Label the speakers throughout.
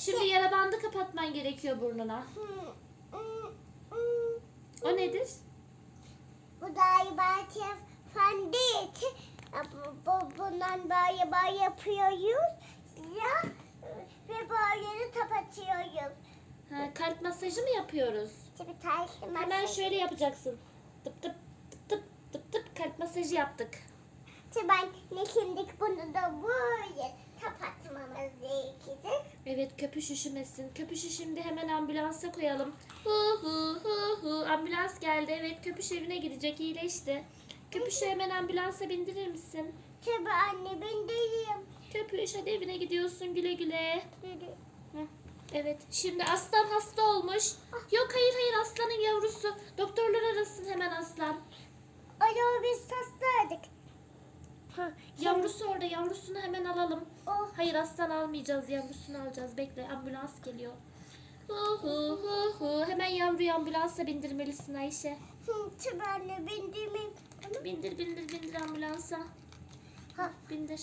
Speaker 1: Şimdi yara bandı kapatman gerekiyor burnuna. O nedir?
Speaker 2: Bu galiba telefon değil ki. Bu, bu, bundan böyle böyle yapıyoruz. Ya ve böyle kapatıyoruz.
Speaker 1: Ha, kalp masajı mı yapıyoruz?
Speaker 2: Şimdi ters
Speaker 1: Hemen şöyle yapacaksın. Tıp tıp tıp tıp tıp tıp kalp masajı yaptık.
Speaker 2: Şimdi ben ne şimdi bunu da böyle kapatmamız gerekecek.
Speaker 1: Evet köpüş üşümesin. Köpüşü şimdi hemen ambulansa koyalım. Hu hu hu hu. Ambulans geldi. Evet köpüş evine gidecek. iyileşti. Köpüşü hemen ambulansa bindirir misin?
Speaker 2: Şimdi anne ben deyim.
Speaker 1: Köpüş hadi evine gidiyorsun güle güle. Heh, Evet şimdi aslan hasta olmuş. Yok hayır hayır aslanın yavrusu. Doktorlar arasın hemen aslan.
Speaker 2: Alo biz hastaydık. Ha,
Speaker 1: Yavrusu orada yavrusunu hemen alalım.
Speaker 2: Oh.
Speaker 1: Hayır aslan almayacağız yavrusunu alacağız. Bekle ambulans geliyor. Hu hu hu hu. Hemen yavruyu ambulansa bindirmelisin Ayşe.
Speaker 2: Hı, anne.
Speaker 1: Bindir bindir bindir ambulansa.
Speaker 2: Ha,
Speaker 1: Bindir.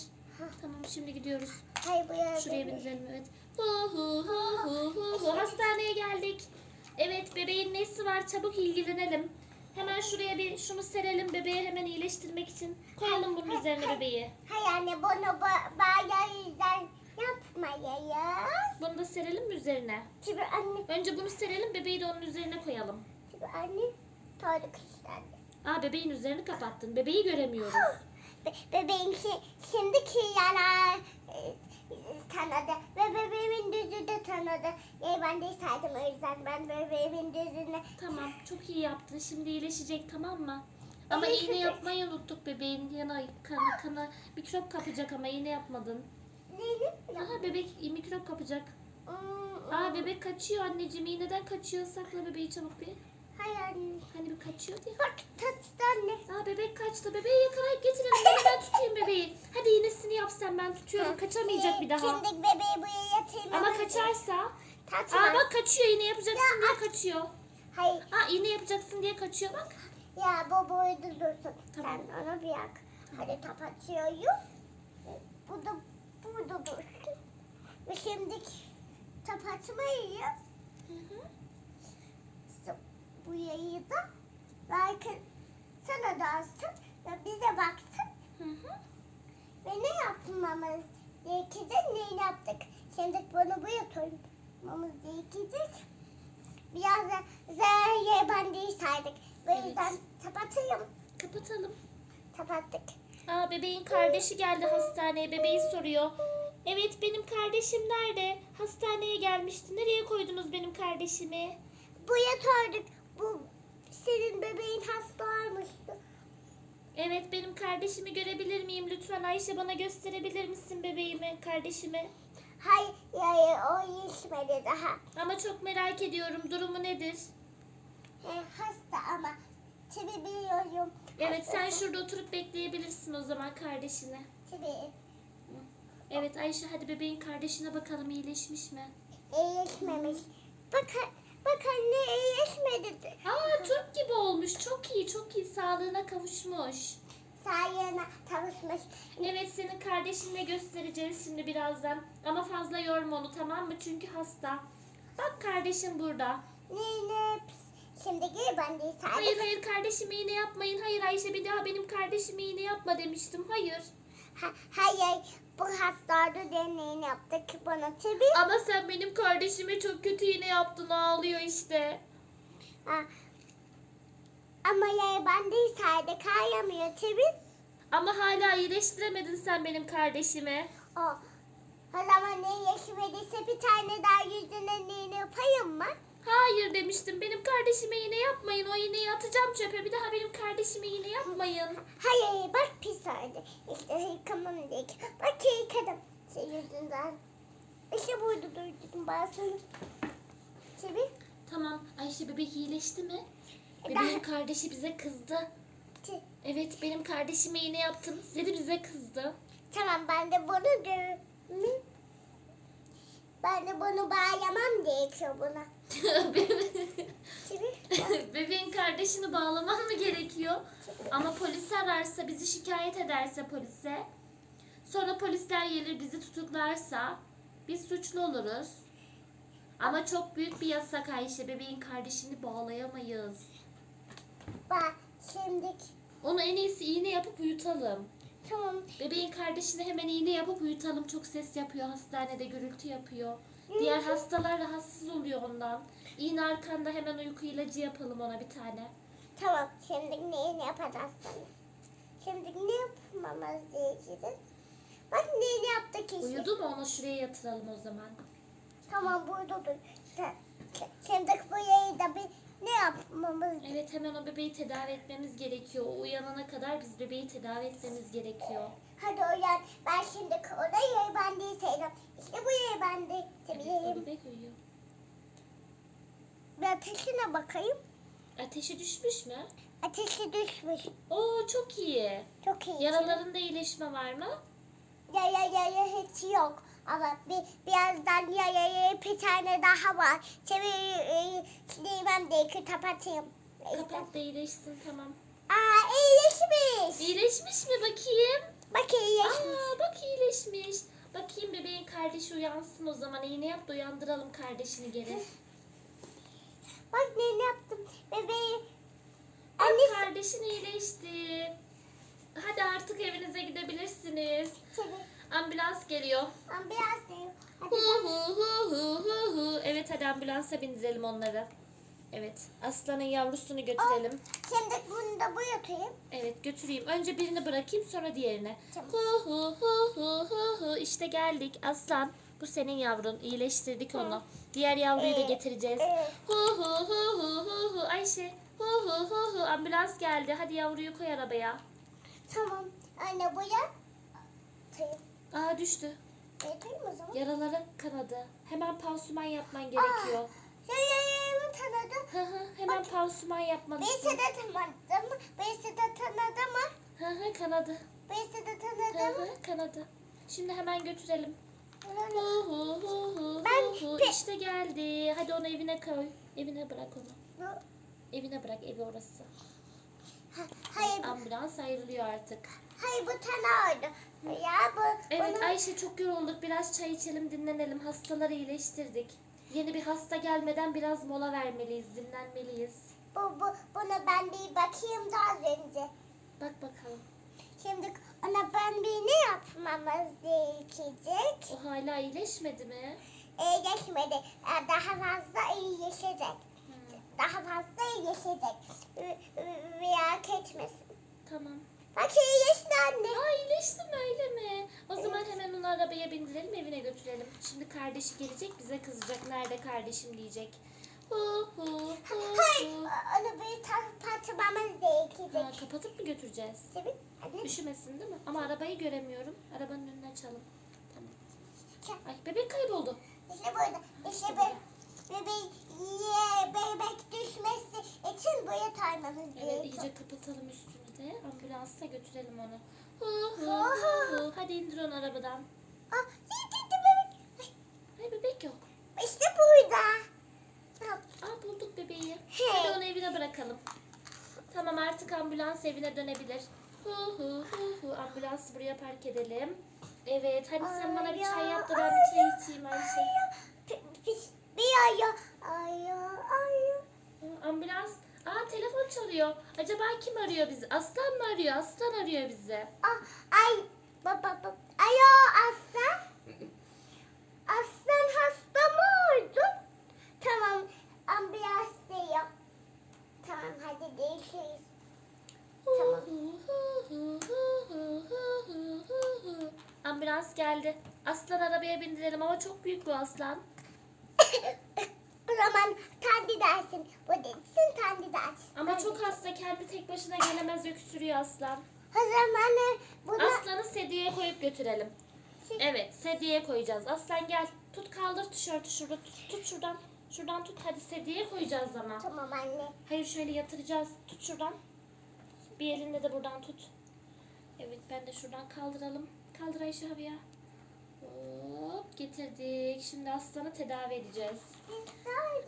Speaker 1: Tamam şimdi gidiyoruz.
Speaker 2: hayır bu yana
Speaker 1: Şuraya bindirelim evet. Hu hu hu hu hu. Hastaneye geldik. Evet bebeğin nesi var çabuk ilgilenelim. Hemen şuraya bir şunu serelim bebeği hemen iyileştirmek için. Koyalım bunun üzerine bebeği.
Speaker 2: Hayır anne bunu ba- bayağı yüzden yapmayayız.
Speaker 1: Bunu da serelim mi üzerine?
Speaker 2: Şimdi anne,
Speaker 1: Önce bunu serelim bebeği de onun üzerine koyalım.
Speaker 2: şimdi anne işte anne.
Speaker 1: Aa bebeğin üzerini kapattın. Bebeği göremiyoruz.
Speaker 2: Be- bebeğim şi- şimdiki yana tanıdı ve bebeğimin düzü de tanıdı. E, ben de saydım o yüzden ben bebeğimin düzüne
Speaker 1: Tamam çok iyi yaptın. Şimdi iyileşecek tamam mı? Ama iğne
Speaker 2: İyileşecek.
Speaker 1: yapmayı unuttuk bebeğin yana kana kana mikrop kapacak ama iğne yapmadın. Aha bebek mikrop kapacak.
Speaker 2: Hmm,
Speaker 1: Aa bebek kaçıyor anneciğim. İğneden kaçıyor. Sakla bebeği çabuk bir.
Speaker 2: Hayır anne.
Speaker 1: Hani bir kaçıyor diye.
Speaker 2: Bak tatlı anne.
Speaker 1: Aa bebek kaçtı. Bebeği yakalayıp getirelim. Hadi ben tutayım bebeği. Hadi iğnesini yap sen ben tutuyorum. Kaçamayacak bir daha.
Speaker 2: Şimdi bebeği buraya yatayım.
Speaker 1: Ama kaçarsa.
Speaker 2: Tatlı.
Speaker 1: Aa bak kaçıyor iğne yapacaksın diye kaçıyor.
Speaker 2: Hayır.
Speaker 1: Aa iğne yapacaksın diye kaçıyor bak.
Speaker 2: Ya bu burada dursun.
Speaker 1: Tamam.
Speaker 2: Sen onu bırak. Hadi kapatıyorum. Bu da burada dursun. Ve şimdi kapatmayız.
Speaker 1: Hı hı.
Speaker 2: Bu yayı da belki sana da alsın ve bize baksın.
Speaker 1: Hı hı.
Speaker 2: Ve ne yapmamız gerekecek ne yaptık. Şimdi bunu buraya koymamız gerekecek. Biraz da zehre bandeyi saydık. Bu
Speaker 1: Evet.
Speaker 2: yüzden kapatayım.
Speaker 1: Kapatalım.
Speaker 2: Kapattık.
Speaker 1: Aa bebeğin kardeşi geldi hastaneye. Bebeği soruyor. Evet benim kardeşim nerede? Hastaneye gelmişti. Nereye koydunuz benim kardeşimi?
Speaker 2: Buraya koyduk. Bu senin bebeğin hasta olmuştu.
Speaker 1: Evet benim kardeşimi görebilir miyim? Lütfen Ayşe bana gösterebilir misin bebeğimi, kardeşimi?
Speaker 2: Hayır, hayır o yetmedi daha.
Speaker 1: Ama çok merak ediyorum. Durumu nedir?
Speaker 2: He, hasta ama tabi biliyorum.
Speaker 1: Evet sen şurada oturup bekleyebilirsin o zaman kardeşini.
Speaker 2: Tabi
Speaker 1: Evet Ayşe hadi bebeğin kardeşine bakalım iyileşmiş mi?
Speaker 2: iyileşmemiş. Bak, bak anne iyileşmedi.
Speaker 1: Aa Türk gibi olmuş. Çok iyi çok iyi. Sağlığına kavuşmuş.
Speaker 2: Sayına tavuşmuş.
Speaker 1: Evet senin kardeşinle göstereceğiz şimdi birazdan. Ama fazla yorma onu tamam mı? Çünkü hasta. Bak kardeşim burada.
Speaker 2: Neyine Şimdi gel ben de saydım.
Speaker 1: Hayır hayır kardeşime iğne yapmayın. Hayır Ayşe bir daha benim kardeşime iğne yapma demiştim. Hayır.
Speaker 2: Ha, hayır bu hastalarda deneyini yaptık bana tabi.
Speaker 1: Ama sen benim kardeşime çok kötü iğne yaptın ağlıyor işte.
Speaker 2: Ha. Ama ya ben de saydı kayamıyor tabi.
Speaker 1: Ama hala iyileştiremedin sen benim kardeşimi.
Speaker 2: O. O zaman ne yaşamadıysa bir tane daha yüzüne neyini yapayım mı?
Speaker 1: Hayır demiştim. Benim kardeşime iğne yapmayın. O iğneyi atacağım çöpe. Bir daha benim kardeşime iğne yapmayın.
Speaker 2: Hayır bak pis oldu. Gerek. Bak yıkadım. Şey yüzünden. İşte burada durdum sana. Tabi.
Speaker 1: Tamam. Ayşe bebek iyileşti mi?
Speaker 2: E,
Speaker 1: Bebeğin kardeşi bize kızdı. Evet benim kardeşime iğne yaptınız dedi bize kızdı.
Speaker 2: Tamam ben de bunu görürüm. Ben de bunu bağlamam gerekiyor buna.
Speaker 1: Bebeğin kardeşini bağlaman mı gerekiyor? Ama polis ararsa bizi şikayet ederse polise. Sonra polisler gelir bizi tutuklarsa biz suçlu oluruz. Ama çok büyük bir yasak Ayşe. Bebeğin kardeşini bağlayamayız.
Speaker 2: Bak şimdi
Speaker 1: Onu en iyisi iğne yapıp uyutalım.
Speaker 2: tamam.
Speaker 1: Bebeğin kardeşine hemen iğne yapıp uyutalım. Çok ses yapıyor. Hastanede gürültü yapıyor. Diğer hastalar rahatsız oluyor ondan. İğne arkanda hemen uyku ilacı yapalım ona bir tane.
Speaker 2: Tamam. Şimdi neyi yapacağız sana? Şimdi ne yapmamız gerekiyor? Bak neyi yaptık işte.
Speaker 1: Uyudu mu onu şuraya yatıralım o zaman.
Speaker 2: Tamam burada dur. Sen, şimdi burayı da bir ne yapmamız
Speaker 1: Evet hemen o bebeği tedavi etmemiz gerekiyor. O uyanana kadar biz bebeği tedavi etmemiz gerekiyor.
Speaker 2: Hadi uyan. Ben şimdi yeri ben değilseydim. İşte bu yeri ben
Speaker 1: Evet, o bebek uyuyor.
Speaker 2: Bir ateşine bakayım.
Speaker 1: Ateşi düşmüş mü?
Speaker 2: Ateşi düşmüş.
Speaker 1: Oo çok iyi.
Speaker 2: Çok iyi.
Speaker 1: Yaralarında iyileşme var mı?
Speaker 2: Ya ya ya ya hiç yok. Ama bir, birazdan ya ya ya bir tane daha var. Sileyim de kapatayım.
Speaker 1: Kapat da iyileşsin tamam.
Speaker 2: Aa iyileşmiş.
Speaker 1: İyileşmiş mi bakayım?
Speaker 2: Bak iyileşmiş.
Speaker 1: Aa bak iyileşmiş. Bakayım bebeğin kardeşi uyansın o zaman. İğne yap da uyandıralım kardeşini geri.
Speaker 2: Bak ne yaptım. Bebeği.
Speaker 1: Bak
Speaker 2: Annesi.
Speaker 1: kardeşin iyileşti. Hadi artık evinize gidebilirsiniz.
Speaker 2: Şimdi
Speaker 1: Ambulans geliyor.
Speaker 2: ambulans. Hadi
Speaker 1: Hu hu hu hu hu hu. Evet hadi ambulansa bindirelim onları. Evet aslanın yavrusunu götürelim.
Speaker 2: Şimdi bunu da bu yatayım.
Speaker 1: Evet götüreyim. Önce birini bırakayım sonra diğerine.
Speaker 2: Tamam.
Speaker 1: Hu hu hu hu hu hu. İşte geldik aslan. Bu senin yavrun. İyileştirdik onu. Diğer yavruyu da
Speaker 2: Ee,
Speaker 1: getireceğiz.
Speaker 2: evet.
Speaker 1: Hu hu hu hu hu hu. Ayşe. Hu hu hu hu. Ambulans geldi. Hadi yavruyu koy arabaya.
Speaker 2: Tamam. Anne bu ya.
Speaker 1: Aa düştü.
Speaker 2: Yatayım o zaman.
Speaker 1: Yaraları kanadı. Hemen pansuman yapman gerekiyor.
Speaker 2: Ya ya ya ya tanıdım.
Speaker 1: Hı hı. Hemen pansuman
Speaker 2: Birisi
Speaker 1: yapmalısın.
Speaker 2: de tanıdım. Birisi de tanıdı mı?
Speaker 1: Hı hı kanadı.
Speaker 2: Birisi de
Speaker 1: Hı
Speaker 2: tanıdı mı?
Speaker 1: hı kanadı. Şimdi hemen götürelim. Hu hu hu hu
Speaker 2: Ben
Speaker 1: hu İşte geldi. Hadi onu evine koy. Evine bırak onu. Evine bırak evi orası.
Speaker 2: Ha- Hayır, bu-
Speaker 1: Ambulans ayrılıyor artık.
Speaker 2: hayır bu tane oldu. Ya bu,
Speaker 1: Evet
Speaker 2: bunu-
Speaker 1: Ayşe çok yorulduk. Biraz çay içelim dinlenelim. Hastaları iyileştirdik. Yeni bir hasta gelmeden biraz mola vermeliyiz. Dinlenmeliyiz.
Speaker 2: bu, bu, bunu ben bir bakayım da az önce.
Speaker 1: Bak bakalım.
Speaker 2: Şimdi ona ben bir ne yapmamız gerekecek?
Speaker 1: O hala iyileşmedi mi?
Speaker 2: İyileşmedi. Daha fazla iyileşecek. Daha fazla iyileşecek. Merak etmesin.
Speaker 1: tamam.
Speaker 2: Bak iyileşti anne.
Speaker 1: Aa iyileşti mi öyle mi? O zaman hemen onu arabaya bindirelim evine götürelim. Şimdi kardeşi gelecek bize kızacak. Nerede kardeşim diyecek. Hu hu hu
Speaker 2: Hayır,
Speaker 1: hu.
Speaker 2: onu bir patlamamız
Speaker 1: Ha,
Speaker 2: gerekecek.
Speaker 1: kapatıp mı götüreceğiz?
Speaker 2: Şimdi anne.
Speaker 1: Üşümesin değil mi? Ama arabayı göremiyorum. Arabanın önüne açalım. Tamam. Ay bebek kayboldu.
Speaker 2: İşte burada. İşte be, bebeği ye, bebek düşmesi için buraya taymamız
Speaker 1: Evet
Speaker 2: gerekiyor.
Speaker 1: iyice kapatalım üstünü de. Ambulansa götürelim onu. Hu hu hu hu. Hadi indir onu arabadan.
Speaker 2: Aa, gitti bebek.
Speaker 1: Ay bebek yok.
Speaker 2: İşte burada. Bak,
Speaker 1: Aa bulduk bebeği. Hadi onu evine bırakalım. Tamam artık ambulans evine dönebilir. Hu hu hu hu. Ambulansı buraya park edelim. Evet hadi sen bana bir çay yap da ben bir çay içeyim Ayşe.
Speaker 2: Ay, pi- pis- Bir ayı. Ayı, ayı.
Speaker 1: Ambulans. Aa telefon çalıyor. Acaba kim arıyor bizi? Aslan mı arıyor? Aslan arıyor bizi.
Speaker 2: Ah, ay, baba, baba. Alo aslan. Aslan hasta mı oldu? Tamam, ambulans diyor. Tamam, hadi değişiriz. Tamam.
Speaker 1: Ambulans geldi. Aslan arabaya bindirelim ama çok büyük bu aslan.
Speaker 2: zaman kendi dersin. Bu değilsin kendi dersin.
Speaker 1: Ama
Speaker 2: Hadi.
Speaker 1: çok hasta kendi tek başına gelemez öksürüyor aslan.
Speaker 2: O zaman bunu...
Speaker 1: Aslanı sedyeye koyup götürelim. Evet sedyeye koyacağız. Aslan gel. Tut kaldır tişörtü şurada. Tut, tut şuradan. Şuradan tut hadi sedyeye koyacağız ama.
Speaker 2: Tamam anne.
Speaker 1: Hayır şöyle yatıracağız. Tut şuradan. Bir elinde de buradan tut. Evet ben de şuradan kaldıralım. Kaldır Ayşe havaya. Hop getirdik. Şimdi aslanı tedavi edeceğiz.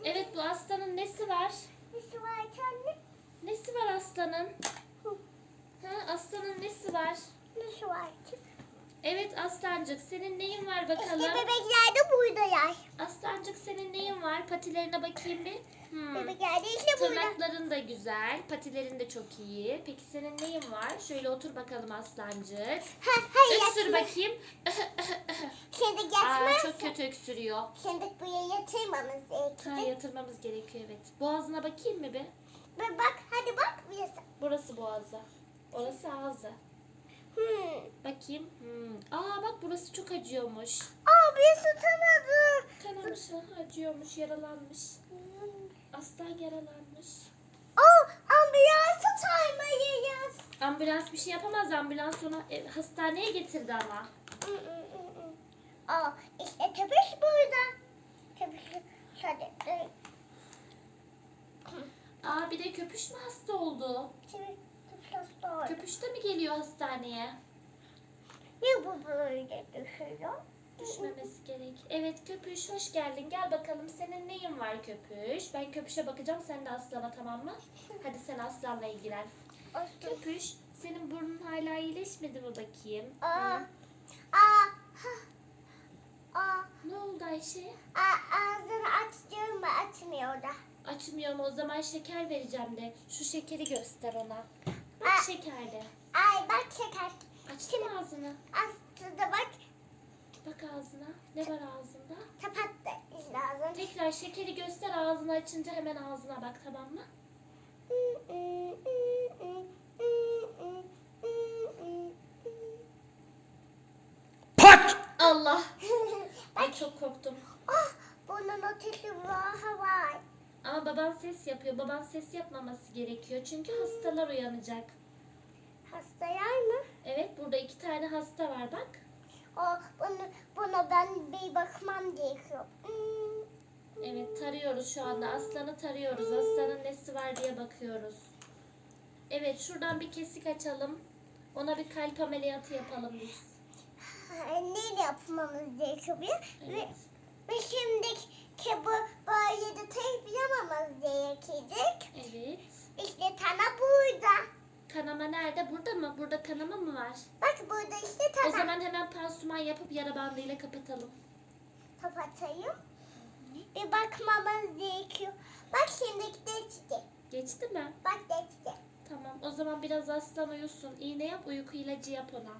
Speaker 1: Evet bu aslanın nesi var?
Speaker 2: Nesi var anne?
Speaker 1: Nesi var aslanın? Ha, aslanın nesi var?
Speaker 2: Nesi var?
Speaker 1: Evet aslancık senin neyin var
Speaker 2: İşte
Speaker 1: bakalım?
Speaker 2: bebekler de burada yer.
Speaker 1: Aslancık senin neyin var? patilerine bakayım bir. Hmm.
Speaker 2: Bebek geldi işte burada.
Speaker 1: Tırnakların da güzel. Patilerin de çok iyi. Peki senin neyin var? Şöyle otur bakalım aslancık.
Speaker 2: Ha, hayır
Speaker 1: Öksür
Speaker 2: yatma.
Speaker 1: bakayım.
Speaker 2: Şimdi
Speaker 1: Aa,
Speaker 2: yatmaz.
Speaker 1: çok kötü öksürüyor.
Speaker 2: Şimdi buraya yatırmamız
Speaker 1: Ha,
Speaker 2: gerekecek.
Speaker 1: yatırmamız gerekiyor evet. Boğazına bakayım mı bir?
Speaker 2: Ve bak hadi bak burası.
Speaker 1: Burası boğazı. Orası ağzı.
Speaker 2: Hmm.
Speaker 1: Bakayım. Hmm. Aa bak burası çok acıyormuş.
Speaker 2: Aa burası tanıdı.
Speaker 1: Kanamış, ha, acıyormuş, yaralanmış. Aslan yaralanmış.
Speaker 2: Aa ambulansı çağırmalıyız.
Speaker 1: Ambulans bir şey yapamaz. Ambulans onu e, hastaneye getirdi ama.
Speaker 2: Hmm, hmm, hmm, hmm. Aa işte köpüş burada. Hadi. dur.
Speaker 1: Aa bir de köpüş mü hasta oldu?
Speaker 2: Köpüş hasta oldu.
Speaker 1: Köpüş de mi geliyor hastaneye?
Speaker 2: Niye bu böyle düşüyor?
Speaker 1: Düşmemesi gerek. Evet köpüş hoş geldin. Gel bakalım senin neyin var köpüş? Ben köpüşe bakacağım sen de aslana tamam mı? Hadi sen aslanla ilgilen.
Speaker 2: Olsun.
Speaker 1: Köpüş senin burnun hala iyileşmedi mi bakayım?
Speaker 2: Aa.
Speaker 1: Hı?
Speaker 2: Aa. Aa.
Speaker 1: Ne oldu Ayşe?
Speaker 2: Aa, ağzını aç diyorum da açmıyor da.
Speaker 1: Açmıyor mu? O zaman şeker vereceğim de. Şu şekeri göster ona.
Speaker 2: Aa.
Speaker 1: Bak şekerli.
Speaker 2: Ay bak şeker.
Speaker 1: Açtın ağzını?
Speaker 2: Aslında bak
Speaker 1: Bak ağzına. Ne var ağzında?
Speaker 2: kapattı ağzını.
Speaker 1: Tekrar şekeri göster ağzını açınca hemen ağzına bak tamam mı?
Speaker 3: Pat!
Speaker 1: Allah! Ay çok korktum.
Speaker 2: ah bunun ötesi var var.
Speaker 1: Ama baban ses yapıyor. Baban ses yapmaması gerekiyor. Çünkü hastalar uyanacak.
Speaker 2: Hasta yer mi?
Speaker 1: Evet burada iki tane hasta var bak.
Speaker 2: O bunu buna ben bir bakmam gerekiyor. Hmm.
Speaker 1: Evet tarıyoruz şu anda. Aslanı tarıyoruz. Aslanın nesi var diye bakıyoruz. Evet şuradan bir kesik açalım. Ona bir kalp ameliyatı yapalım biz.
Speaker 2: Ne yapmamız gerekiyor? Bir? Ve,
Speaker 1: Evet.
Speaker 2: ve şimdi ki bu böyle de tek yapmamız gerekecek.
Speaker 1: Evet.
Speaker 2: İşte tana burada.
Speaker 1: Kanama nerede? Burada mı? Burada kanama mı var?
Speaker 2: Bak burada işte
Speaker 1: O
Speaker 2: tana.
Speaker 1: zaman hemen pansuman yapıp yara bandıyla kapatalım.
Speaker 2: Kapatayım. Bir bakmamız gerekiyor. Bak şimdi geçti.
Speaker 1: Geçti mi?
Speaker 2: Bak geçti.
Speaker 1: Tamam. O zaman biraz aslan uyusun. İğne yap, uyku ilacı yap ona.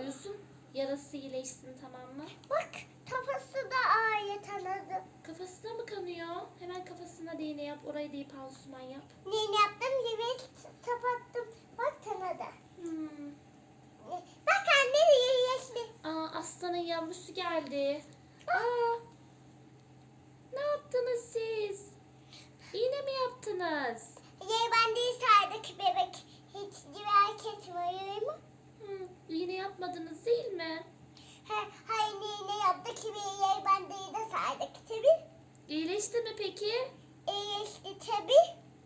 Speaker 1: Uyusun, yarası iyileşsin tamam mı?
Speaker 2: Bak kafası da ağrı tanıdı.
Speaker 1: Kafası da mı kanıyor? Hemen kafasına da iğne yap, orayı iyi pansuman yap.
Speaker 2: Ne yaptım? Evet kapattım. Bak tanıdı.
Speaker 1: Hmm.
Speaker 2: Bak anne iyileşti.
Speaker 1: Aa, aslanın yavrusu geldi. Aa, ne yaptınız siz? İğne mi yaptınız?
Speaker 2: Ye ben de sardık bebek. Hiç merak etmiyor mu?
Speaker 1: Hmm, iğne yapmadınız değil mi?
Speaker 2: He, hayır ne yaptık ki bir yer bandeyi de sardık tabi.
Speaker 1: İyileşti mi peki?
Speaker 2: İyileşti tabi.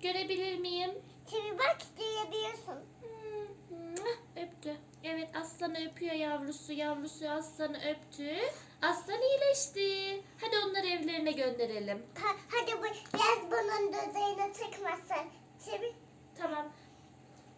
Speaker 1: Görebilir miyim?
Speaker 2: Tabi bak duyabiliyorsun.
Speaker 1: Hmm, mwah, öptü. Evet aslanı öpüyor yavrusu. Yavrusu aslanı öptü. Aslan iyileşti. Hadi onları evlerine gönderelim.
Speaker 2: Ha, hadi bu biraz bunun düzeyine çıkmasın. Tabi.
Speaker 1: Tamam.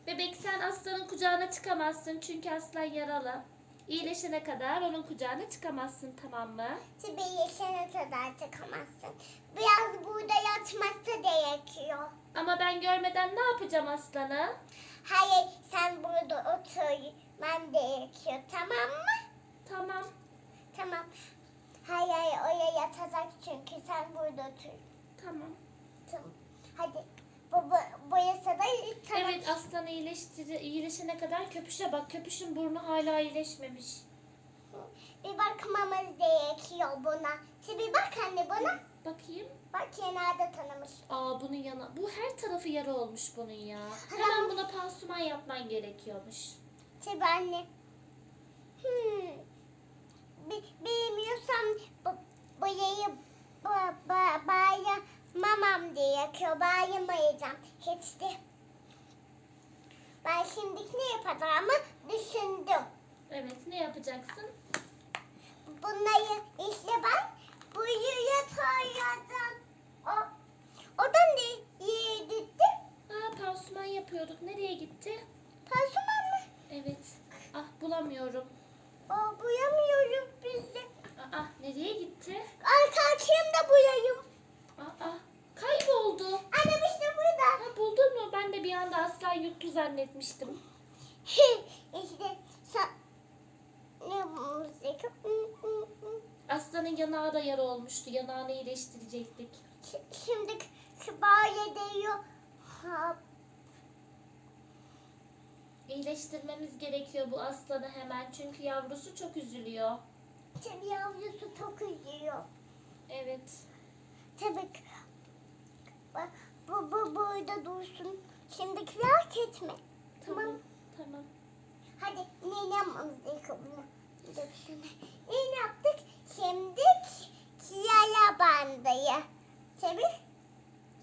Speaker 1: Bebek sen aslanın kucağına çıkamazsın çünkü aslan yaralı. İyileşene kadar onun kucağına çıkamazsın tamam mı?
Speaker 2: Tabi yaşana kadar çıkamazsın. Biraz burada yatması gerekiyor.
Speaker 1: Ama ben görmeden ne yapacağım aslanı?
Speaker 2: Hayır sen burada oturman gerekiyor tamam mı?
Speaker 1: Tamam.
Speaker 2: Tamam. Hayır hayır oraya yatacak çünkü sen burada otur.
Speaker 1: Tamam.
Speaker 2: Tamam. Hadi. Bu, bu, burası da tamam.
Speaker 1: Evet aslan iyileştir iyileşene kadar köpüşe bak. Köpüşün burnu hala iyileşmemiş.
Speaker 2: Bir bakmamız gerekiyor buna. Şimdi bak anne buna.
Speaker 1: Bakayım.
Speaker 2: Bak kenarda tanımış.
Speaker 1: Aa bunun yana. Bu her tarafı yara olmuş bunun ya. Hemen buna pansuman yapman gerekiyormuş.
Speaker 2: Şimdi anne. Hmm. Bi- bilmiyorsam bu, bu, bu, bağlamamam gerekiyor. Bağlamayacağım. Hiç de. Ben şimdi ne yapacağımı düşündüm.
Speaker 1: Evet ne yapacaksın?
Speaker 2: Bunları işte ben buraya koyacağım. O, o da ne yere gitti?
Speaker 1: Aa pansuman yapıyorduk. Nereye gitti?
Speaker 2: Pansuman mı?
Speaker 1: Evet. Ah bulamıyorum.
Speaker 2: O buyamıyoruz biz de.
Speaker 1: Aa nereye gitti?
Speaker 2: Arka açayım da buyayım.
Speaker 1: Aa zannetmiştim.
Speaker 2: işte sa ne müzik?
Speaker 1: Aslanın yanağı da yara olmuştu. Yanağını iyileştirecektik.
Speaker 2: Ş- Şimdi böyle değiyor. Ha,
Speaker 1: İyileştirmemiz gerekiyor bu aslanı hemen. Çünkü yavrusu çok üzülüyor.
Speaker 2: Tabii yavrusu çok üzüyor.
Speaker 1: Evet.
Speaker 2: Tabii ki. Bak, Bu, bu burada dursun. Şimdi merak etme.
Speaker 1: Tamam.
Speaker 2: Tamam. Hadi ne yapmamız gerekiyor. Ne yaptık? Şimdi yara bandayı. Tabii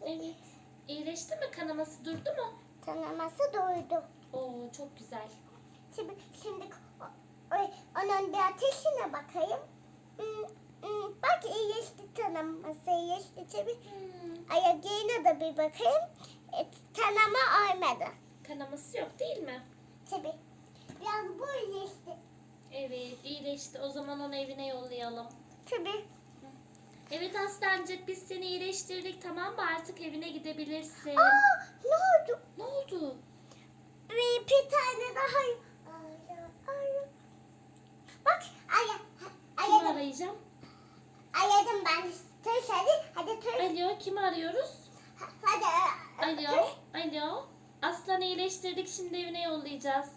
Speaker 1: Evet. İyileşti mi? Kanaması durdu mu?
Speaker 2: tanıması doydu.
Speaker 1: Oo çok güzel.
Speaker 2: Şimdi, şimdi o- o- onun bir ateşine bakayım. Hmm, Bak iyileşti tanıması iyileşti tabii.
Speaker 1: Hmm.
Speaker 2: Ayaklarına da bir bakayım. E, tanıma olmadı.
Speaker 1: Kanaması yok değil mi?
Speaker 2: Tabii. Biraz bu iyileşti.
Speaker 1: Evet iyileşti. O zaman onu evine yollayalım.
Speaker 2: Tabii.
Speaker 1: Evet Aslancık biz seni iyileştirdik tamam mı? Artık evine gidebilirsin.
Speaker 2: Aa, ne oldu?
Speaker 1: Ne oldu?
Speaker 2: Bir, bir tane daha. Aya, aya. Bak, aya,
Speaker 1: Kimi
Speaker 2: ayadım.
Speaker 1: arayacağım?
Speaker 2: Ben. Tır hadi, hadi tır.
Speaker 1: Alo kimi arıyoruz?
Speaker 2: Hadi.
Speaker 1: Alo. Alo. Aslanı iyileştirdik şimdi evine yollayacağız.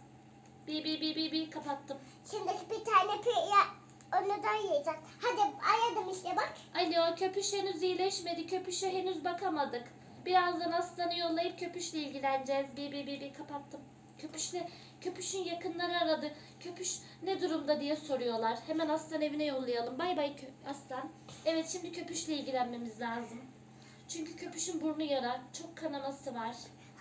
Speaker 1: Bir bir bir bir bir kapattım.
Speaker 2: Şimdi bir tane piya, onu da yiyeceğiz. Hadi ayadım işte bak.
Speaker 1: Alo köpüş henüz iyileşmedi. Köpüşe henüz bakamadık. Birazdan aslanı yollayıp köpüşle ilgileneceğiz. Bir bir bir bir kapattım. Köpüşle, köpüşün yakınları aradı. Köpüş ne durumda diye soruyorlar. Hemen aslan evine yollayalım. Bay bay aslan. Evet şimdi köpüşle ilgilenmemiz lazım. Çünkü köpüşün burnu yara. Çok kanaması var.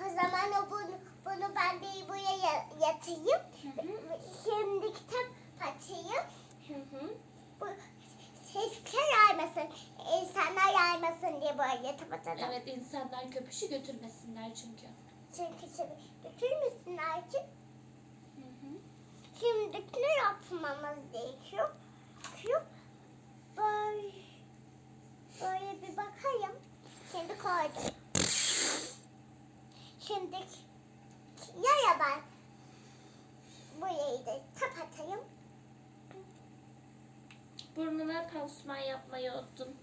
Speaker 2: O zaman o bunu, bunu ben bir buraya ya- yatayım.
Speaker 1: Hı hı.
Speaker 2: Şimdi kitap açayım.
Speaker 1: Hı hı.
Speaker 2: Bu hiçbir şey yaymasın. İnsanlar yaymasın diye böyle yatıp atalım.
Speaker 1: Evet insanlar köpüşü götürmesinler çünkü.
Speaker 2: Çünkü şimdi artık.
Speaker 1: Hı hı.
Speaker 2: Şimdi ne yapmamız gerekiyor? Böyle, böyle bir bakayım. Şimdi koydum. Şimdi yaya ben burayı da kapatayım.
Speaker 1: Burnuna pansuman yapmayı unuttum.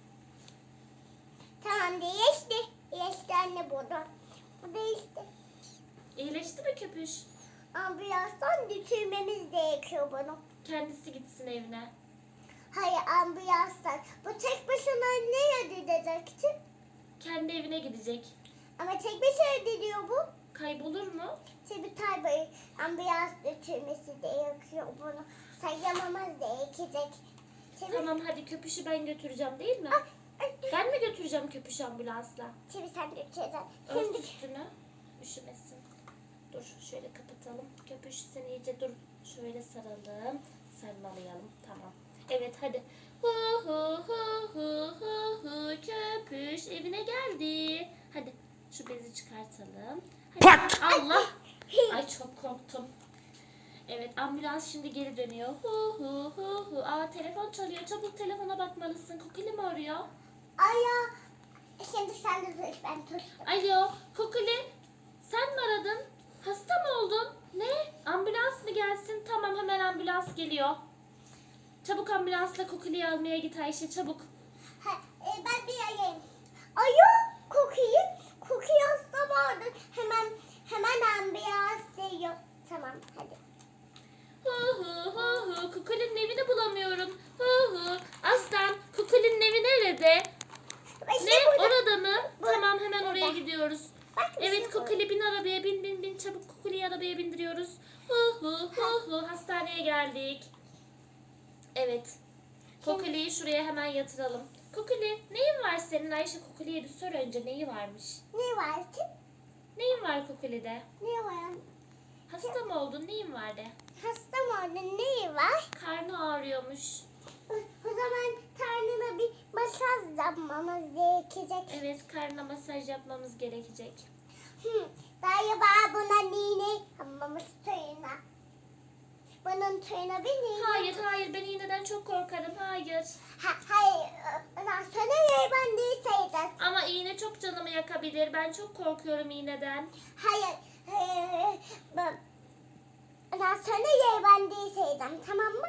Speaker 2: Tamam değişti. Değişti anne burada. Bu değişti.
Speaker 1: İyileşti mi köpüş?
Speaker 2: Ambulanstan götürmemiz gerekiyor bunu.
Speaker 1: Kendisi gitsin evine.
Speaker 2: Hayır ambulanstan. Bu tek başına nereye gidecekti?
Speaker 1: Kendi evine gidecek.
Speaker 2: Ama tek başına gidiyor bu.
Speaker 1: Kaybolur mu?
Speaker 2: Tabii tabii ambulans götürmesi gerekiyor bunu. Sayamamız gerekecek. Tabii,
Speaker 1: Tamam hadi köpüşü ben götüreceğim değil mi?
Speaker 2: Ay,
Speaker 1: Ben mi götüreceğim köpüşü ambulansla?
Speaker 2: tabii sen götüreceksin.
Speaker 1: Ört üstünü. Üşümesin. Dur şöyle kapatalım. Köpüş sen iyice dur. Şöyle saralım. Sarmalayalım. Tamam. Evet hadi. Hu hu hu hu hu hu köpüş evine geldi. Hadi şu bezi çıkartalım. Hadi.
Speaker 3: Pat!
Speaker 1: Allah. Ay çok korktum. Evet ambulans şimdi geri dönüyor. Hu hu hu hu. Aa telefon çalıyor. Çabuk telefona bakmalısın. Kokili mi arıyor?
Speaker 2: aya. Şimdi sen de dur ben tuttum.
Speaker 1: Alo, Kokuli. Sen mi aradın? Hasta mı oldun? Ne? Ambulans mı gelsin? Tamam hemen ambulans geliyor. Çabuk ambulansla Kokuli'yi almaya git Ayşe çabuk.
Speaker 2: Ha, e, ben bir ayayım. Aya kokuyu. Kokuyu hasta vardı. Hemen hemen ambulans diyor. Tamam hadi.
Speaker 1: Hu hu hu hu. Kukuli'nin evini bulamıyorum. Hu hu. Aslan, Kukuli'nin evi nerede?
Speaker 2: İşte
Speaker 1: Ne?
Speaker 2: burada.
Speaker 1: Orada mı?
Speaker 2: Bu-
Speaker 1: Tamam hemen oraya gidiyoruz.
Speaker 2: Bak,
Speaker 1: Evet
Speaker 2: bu.
Speaker 1: Kukuli bin arabaya bin bin bin çabuk Kukuli'yi arabaya bindiriyoruz. Hu hu hu hu hastaneye geldik. Evet. Kukuli'yi şuraya hemen yatıralım. Kukuli neyin var senin Ayşe Kukuli'ye bir sor önce neyi varmış?
Speaker 2: Ne var?
Speaker 1: Neyin var Kukuli'de?
Speaker 2: Ne var?
Speaker 1: Hasta mı oldun neyin var de?
Speaker 2: Hasta mı orada ne var?
Speaker 1: Karnı ağrıyormuş.
Speaker 2: O zaman karnına bir masaj yapmamız gerekecek.
Speaker 1: Evet karnına masaj yapmamız gerekecek.
Speaker 2: Hı, galiba buna nine yapmamız suyuna. Bunun suyuna bir nine.
Speaker 1: Hayır hayır ben iğneden çok korkarım hayır.
Speaker 2: Ha, hayır. Ondan sonra yayban değil sayacağız.
Speaker 1: Ama iğne çok canımı yakabilir. Ben çok korkuyorum iğneden.
Speaker 2: Hayır. Ee, ben- Ondan sonra bandeyi sayacağım tamam mı?